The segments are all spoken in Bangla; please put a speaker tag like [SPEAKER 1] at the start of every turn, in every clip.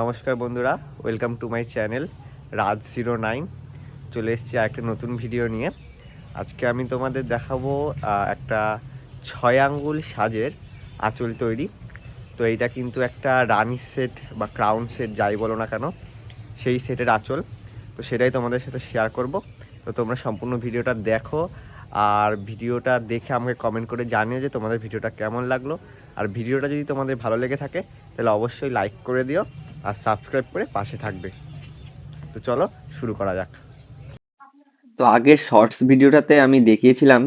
[SPEAKER 1] নমস্কার বন্ধুরা welcome to my channel Raj zero nine চলে এসেছি একটা নতুন ভিডিও নিয়ে। আজকে আমি তোমাদের দেখাবো একটা ছয় আঙ্গুল সাজের আঁচল তৈরি। তো এইটা কিন্তু একটা রানি সেট বা ক্রাউন সেট যাই বলো না কেন, সেই সেটের আঁচল। তো সেটাই তোমাদের সাথে শেয়ার করব। তো তোমরা সম্পূর্ণ ভিডিওটা দেখো, আর ভিডিওটা দেখে আমাকে কমেন্ট করে জানিও যে তোমাদের ভিডিওটা কেমন লাগল। আর ভিডিওটা যদি তোমাদের ভালো লেগে থাকে, তাহলে অবশ্যই লাইক করে দিও। আর সাবস্ক্রাইব করে পাশে থাকবে। তো চলো, শুরু করা যাক।
[SPEAKER 2] তো আগের শর্টস ভিডিওটাতে আমি দেখিয়েছিলাম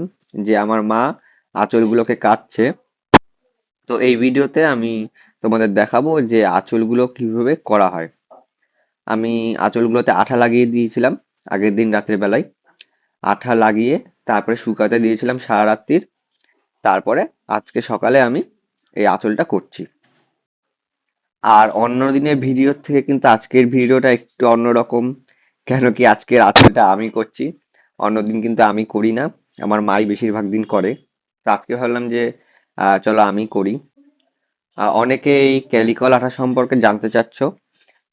[SPEAKER 2] যে আমার মা আঁচলগুলোকে কাটছে। তো এই ভিডিওতে আমি তোমাদের দেখাবো যে আঁচলগুলো কীভাবে করা হয়। আমি আঁচলগুলোতে আঠা লাগিয়ে দিয়েছিলাম আগের দিন রাত্রের বেলায়। আঠা লাগিয়ে তারপরে শুকাতে দিয়েছিলাম সারা রাত্রির। তারপরে আজকে সকালে আমি এই আঁচলটা করছি। আর অন্য দিনের ভিডিওর থেকে কিন্তু আজকের ভিডিওটা একটু অন্যরকম। কেন কি আজকের আঁচলটা আমি করছি অন্যদিন কিন্তু আমি করি না, আমার মাই বেশিরভাগ দিন করে। তো আজকে ভাবলাম যে চলো আমি করি। অনেকে এই ক্যালিকল আঠা সম্পর্কে জানতে চাচ্ছ,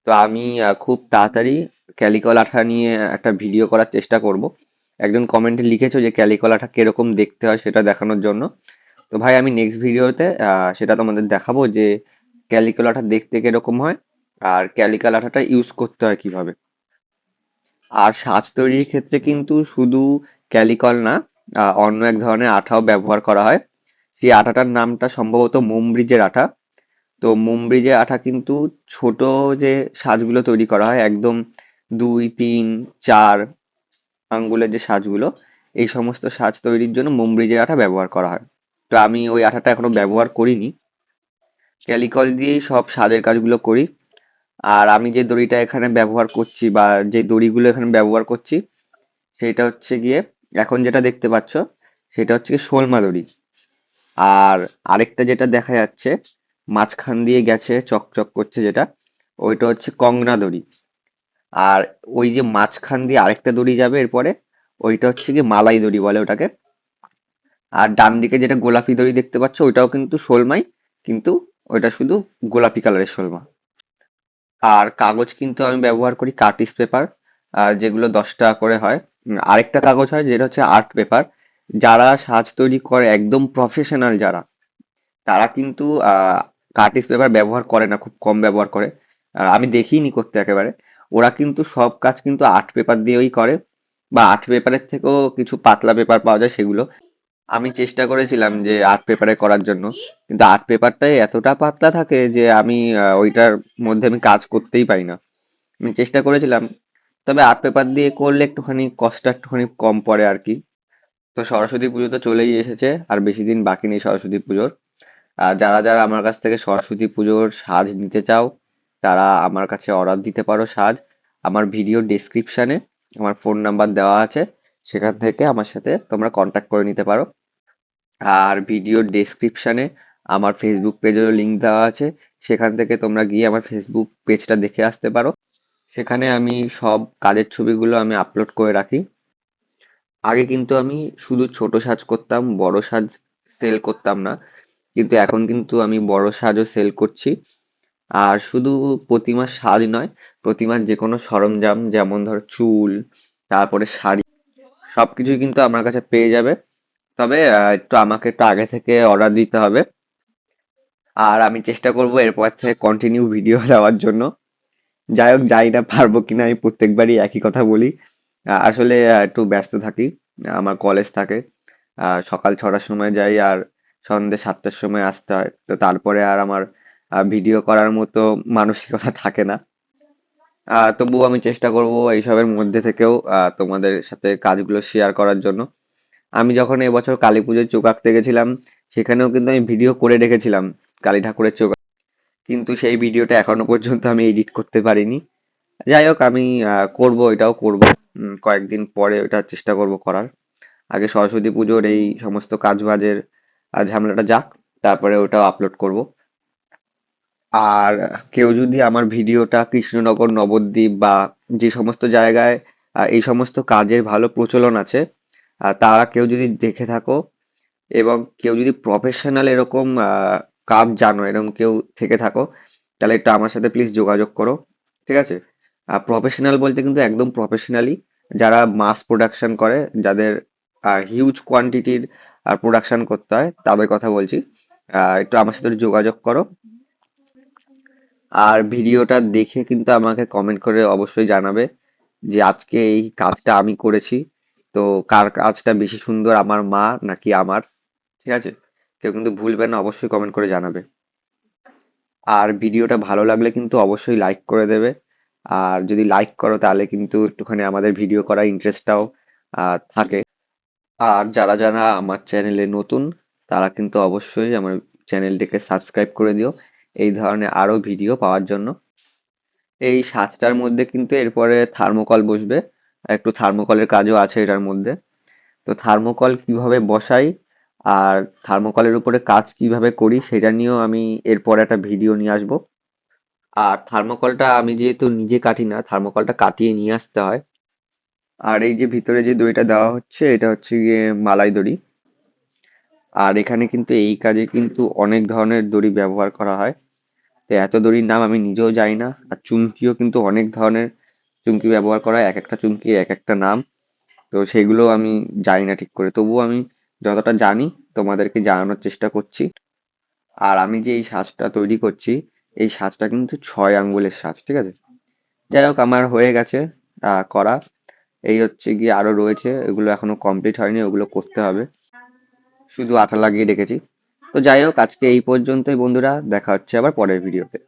[SPEAKER 2] তো আমি খুব তাড়াতাড়ি ক্যালিকল আঠা নিয়ে একটা ভিডিও করার চেষ্টা করব। একজন কমেন্টে লিখেছো যে ক্যালিকল আঠা কীরকম দেখতে হয় সেটা দেখানোর জন্য। তো ভাই, আমি নেক্সট ভিডিওতে সেটা তোমাদের দেখাবো যে ক্যালিকল আঠা দেখতে কীরকম হয় আর ক্যালিকল আঠাটা ইউজ করতে হয় কীভাবে? আর সাজ তৈরির ক্ষেত্রে কিন্তু শুধু ক্যালিকল না অন্য এক ধরনের আঠাও ব্যবহার করা হয়। সেই আঠাটার নামটা সম্ভবত মোমব্রিজের আঠা। তো মোমব্রিজের আঠা কিন্তু ছোট যে সাজগুলো তৈরি করা হয়, একদম দুই, তিন, চার আঙ্গুলের যে সাজগুলো, এই সমস্ত সাজ তৈরির জন্য মোমব্রিজের আঠা ব্যবহার করা হয়। তো আমি ওই আঠাটা এখনও ব্যবহার করিনি। ক্যালিকল দিয়েই সব সাজের কাজগুলো করি। আর আমি যে দড়িটা এখানে ব্যবহার করছি বা যে দড়িগুলো এখানে ব্যবহার করছি, সেটা হচ্ছে গিয়ে, এখন যেটা দেখতে পাচ্ছ, সেটা হচ্ছে গিয়ে শোলমা দড়ি। আর আরেকটা যেটা দেখা যাচ্ছে, মাঝখান দিয়ে গেছে, চকচক করছে যেটা, ওইটা হচ্ছে কংনা দড়ি। আর ওই যে মাঝখান দিয়ে আরেকটা দড়ি যাবে এরপরে, ওইটা হচ্ছে গিয়ে মালাই দড়ি বলে ওটাকে। আর ডান দিকে যেটা গোলাপি দড়ি দেখতে পাচ্ছ, ওইটাও কিন্তু শোলমাই, কিন্তু ওইটা শুধু গোলাপি কালারের শোলমা আর কাগজ কিন্তু আমি ব্যবহার করি কার্টিস পেপার যেগুলো দশ টাকা করে হয়। আরেকটা কাগজ হয় যেটা হচ্ছে আর্ট পেপার। যারা সাজ তৈরি করে একদম প্রফেশনাল যারা, তারা কিন্তু কার্টিস পেপার ব্যবহার করে না, খুব কম ব্যবহার করে। আমি দেখিনি করতে একেবারে। ওরা কিন্তু সব কাজ কিন্তু আর্ট পেপার দিয়েই করে, বা আর্ট পেপারের থেকেও কিছু পাতলা পেপার পাওয়া যায় সেগুলো। আমি চেষ্টা করেছিলাম যে আর্ট পেপারে করার জন্য, কিন্তু আর্ট পেপারটাই এতটা পাতলা থাকে যে আমি ওইটার মধ্যে আমি কাজ করতেই পারি না। আমি চেষ্টা করেছিলাম, তবে আর্ট পেপার দিয়ে করলে একটুখানি কষ্ট একটুখানি কম পড়ে আর কি। তো সরস্বতী পুজো তো চলেই এসেছে, আর বেশি দিন বাকি নেই সরস্বতী পুজোর। আর যারা যারা আমার কাছ থেকে সরস্বতী পুজোর সাজ নিতে চাও, তারা আমার কাছে অর্ডার দিতে পারো সাজ। আমার ভিডিও ডেসক্রিপশনে আমার ফোন নাম্বার দেওয়া আছে, সেখান থেকে আমার সাথে তোমরা কন্ট্যাক্ট করে নিতে পারো। আর ভিডিও ডেসক্রিপশানে আমার ফেসবুক পেজেরও লিংক দেওয়া আছে। সেখান থেকে তোমরা গিয়ে আমার ফেসবুক পেজটা দেখে আসতে পারো। সেখানে আমি সব কাজের ছবিগুলো আমি আপলোড করে রাখি। আগে কিন্তু আমি শুধু ছোট সাজ করতাম, বড় সাজ সেল করতাম না। কিন্তু এখন কিন্তু আমি বড় সাজও সেল করছি। আর শুধু প্রতিমার সাজ নয়, প্রতিমার যে কোনো সরঞ্জাম যেমন ধর চুল, তারপরে শাড়ি সব কিছুই কিন্তু আমার কাছে পেয়ে যাবে। তবে একটু আমাকে একটু আগে থেকে অর্ডার দিতে হবে। আর আমি চেষ্টা করব এরপর থেকে কন্টিনিউ ভিডিও দেওয়ার জন্য। যাই হোক যাই না পারব কিনা, আমি প্রত্যেকবারই একই কথা বলি। আসলে একটু ব্যস্ত থাকি, আমার কলেজ থাকে। সকাল ছটার সময় যাই আর সন্ধ্যে সাতটার সময় আসতে হয়। তো তারপরে আর আমার ভিডিও করার মতো মানসিকতা থাকে না। তবুও আমি চেষ্টা করব এইসবের মধ্যে থেকেও তোমাদের সাথে কাজগুলো শেয়ার করার জন্য। আমি যখন এবছর কালী পুজোর চোখ আঁকতে গেছিলাম, সেখানেও কিন্তু আমি ভিডিও করে রেখেছিলাম কালী ঠাকুরের চোখ কিন্তু সেই ভিডিওটা এখনও পর্যন্ত আমি এডিট করতে পারিনি। যাই হোক, আমি করব, এটাও করব। কয়েকদিন পরে ওটা চেষ্টা করব করার। আগে সরস্বতী পুজোর এই সমস্ত কাজবাজের ঝামেলাটা যাক, তারপরে ওটাও আপলোড করব। আর কেউ যদি আমার ভিডিওটা কৃষ্ণনগর, নবদ্বীপ বা যে সমস্ত জায়গায় এই সমস্ত কাজের ভালো প্রচলন আছে তারা কেউ যদি দেখে থাকো এবং কেউ যদি প্রফেশনাল এরকম কাজ জানো, এরকম কেউ থেকে থাকো, তাহলে একটু আমার সাথে প্লিজ যোগাযোগ করো, ঠিক আছে? আর প্রফেশনাল বলতে কিন্তু একদম প্রফেশনালি যারা মাস প্রোডাকশন করে, যাদের হিউজ কোয়ান্টিটির প্রোডাকশন করতে হয়, তাদের কথা বলছি। একটু আমার সাথে যোগাযোগ করো। আর ভিডিওটা দেখে কিন্তু আমাকে কমেন্ট করে অবশ্যই জানাবে যে আজকে এই কাজটা আমি করেছি। তো কার কাজটা বেশি সুন্দর, আমার মা নাকি আমার? ঠিক আছে? কেউ কিন্তু ভুলবে না, অবশ্যই কমেন্ট করে জানাবে। আর ভিডিওটা ভালো লাগলে কিন্তু অবশ্যই লাইক করে দেবে। আর যদি লাইক করো তাহলে কিন্তু একটুখানি আমাদের ভিডিও করার ইন্টারেস্টটাও থাকে। আর যারা যারা আমার চ্যানেলে নতুন, তারা কিন্তু অবশ্যই আমার চ্যানেলটিকে সাবস্ক্রাইব করে দিও। এই ধরনের আরও ভিডিও পাওয়ার জন্য। এই সাতটার মধ্যে কিন্তু এরপরে থার্মোকল বসবে। একটু থার্মোকলের কাজও আছে এটার মধ্যে। তো থার্মোকল কীভাবে বসাই আর থার্মোকলের উপরে কাজ কীভাবে করি সেটা নিয়েও আমি এরপরে একটা ভিডিও নিয়ে আসব। আর থার্মোকলটা আমি যেহেতু নিজে কাটি না থার্মোকলটা কাটিয়ে নিয়ে আসতে হয়। আর এই যে ভিতরে যে দড়িটা দেওয়া হচ্ছে, এটা হচ্ছে গিয়ে মালাই দড়ি। আর এখানে কিন্তু এই কাজে কিন্তু অনেক ধরনের দড়ি ব্যবহার করা হয়। তো এত দড়ির নাম আমি নিজেও জানি না, আর চুমকিও কিন্তু অনেক ধরনের চুমকি ব্যবহার করা এক একটা চুমকি, এক একটা নাম। তো সেগুলো আমি জানি না ঠিক করে। তবুও আমি যতটা জানি তোমাদেরকে জানানোর চেষ্টা করছি। আর আমি যে এই সাজটা তৈরি করছি, এই সাজটা কিন্তু ছয় আঙ্গুলের সাজ, ঠিক আছে? যাই হোক, আমার হয়ে গেছে করা। এই হচ্ছে গিয়ে আরও রয়েছে, এগুলো এখনও কমপ্লিট হয়নি, ওগুলো করতে হবে। শুধু আঠা লাগিয়ে রেখেছি। তো যাই হোক, আজকে এই পর্যন্তই বন্ধুরা, দেখা হচ্ছে আবার পরের ভিডিওতে।